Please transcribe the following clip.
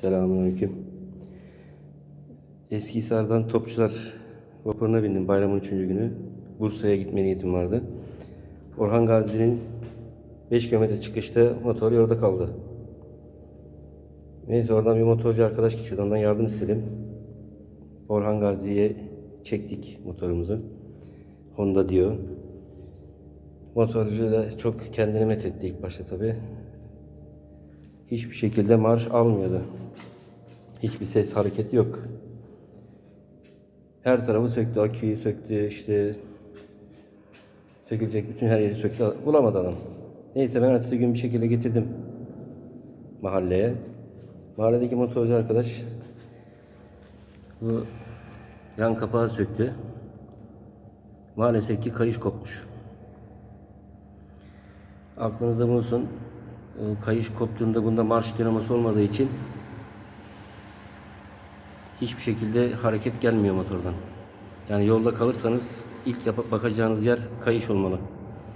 Selamünaleyküm. Eskihisar'dan Topçular vapuruna bindim bayramın 3. günü. Bursa'ya gitme niyetim vardı. Orhan Gazi'nin 5 km çıkışta motor yolda kaldı. Neyse oradan bir motorcu arkadaş geçiyordu. Ondan yardım istedim. Orhan Gazi'ye çektik motorumuzu. Honda diyor. Motorcu da çok kendini methetti ilk başta tabii hiçbir şekilde marş almıyordu. Hiçbir ses hareketi yok. Her tarafı söktü, aküyü söktü, işte sökülecek bütün her yeri söktü. Bulamadı adam. Neyse ben ertesi gün bir şekilde getirdim mahalleye. Mahalledeki motorcu arkadaş bu yan kapağı söktü. Maalesef ki kayış kopmuş. Aklınızda bulunsun. Kayış koptuğunda bunda marş dinamosu olmadığı için hiçbir şekilde hareket gelmiyor motordan. Yani yolda kalırsanız ilk yapıp bakacağınız yer kayış olmalı.